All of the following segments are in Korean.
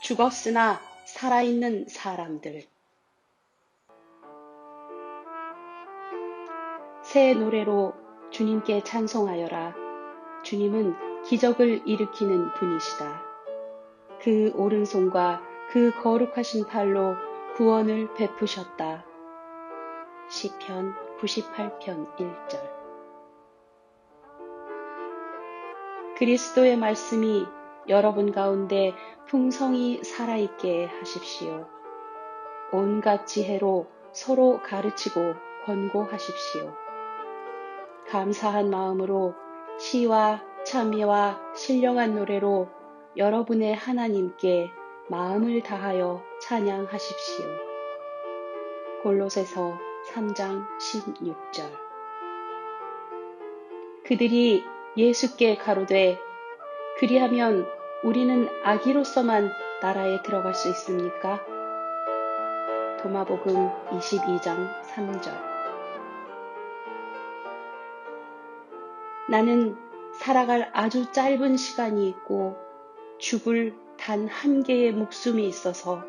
죽었으나 살아있는 사람들. 새 노래로 주님께 찬송하여라. 주님은 기적을 일으키는 분이시다. 그 오른손과 그 거룩하신 팔로 구원을 베푸셨다. 시편 98편 1절 그리스도의 말씀이 여러분 가운데 풍성히 살아있게 하십시오. 온갖 지혜로 서로 가르치고 권고하십시오. 감사한 마음으로 시와 참여와 신령한 노래로 여러분의 하나님께 마음을 다하여 찬양하십시오. 골로새서 3장 16절 그들이 예수께 가로되 그리하면 우리는 아기로서만 나라에 들어갈 수 있습니까? 도마복음 22장 3절 나는 살아갈 아주 짧은 시간이 있고 죽을 단 한 개의 목숨이 있어서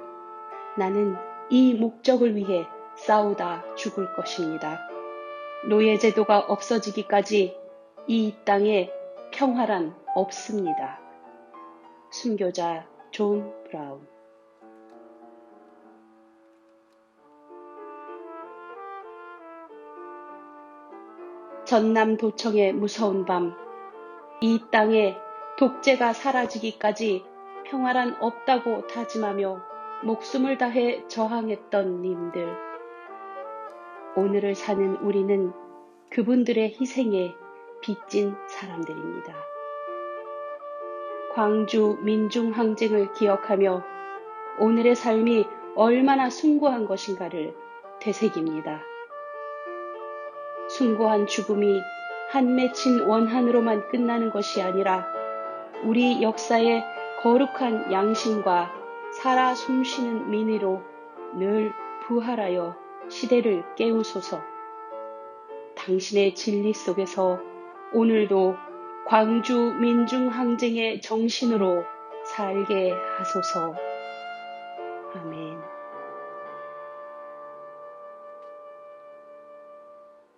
나는 이 목적을 위해 싸우다 죽을 것입니다. 노예제도가 없어지기까지 이 땅에 평화란 없습니다. 순교자 존 브라운 전남 도청의 무서운 밤, 이 땅에 독재가 사라지기까지 평화란 없다고 다짐하며 목숨을 다해 저항했던 님들. 오늘을 사는 우리는 그분들의 희생에 빚진 사람들입니다. 광주 민중항쟁을 기억하며 오늘의 삶이 얼마나 숭고한 것인가를 되새깁니다. 숭고한 죽음이 한 맺힌 원한으로만 끝나는 것이 아니라 우리 역사의 거룩한 양심과 살아 숨쉬는 민의로 늘 부활하여 시대를 깨우소서. 당신의 진리 속에서 오늘도 광주 민중항쟁의 정신으로 살게 하소서. 아멘.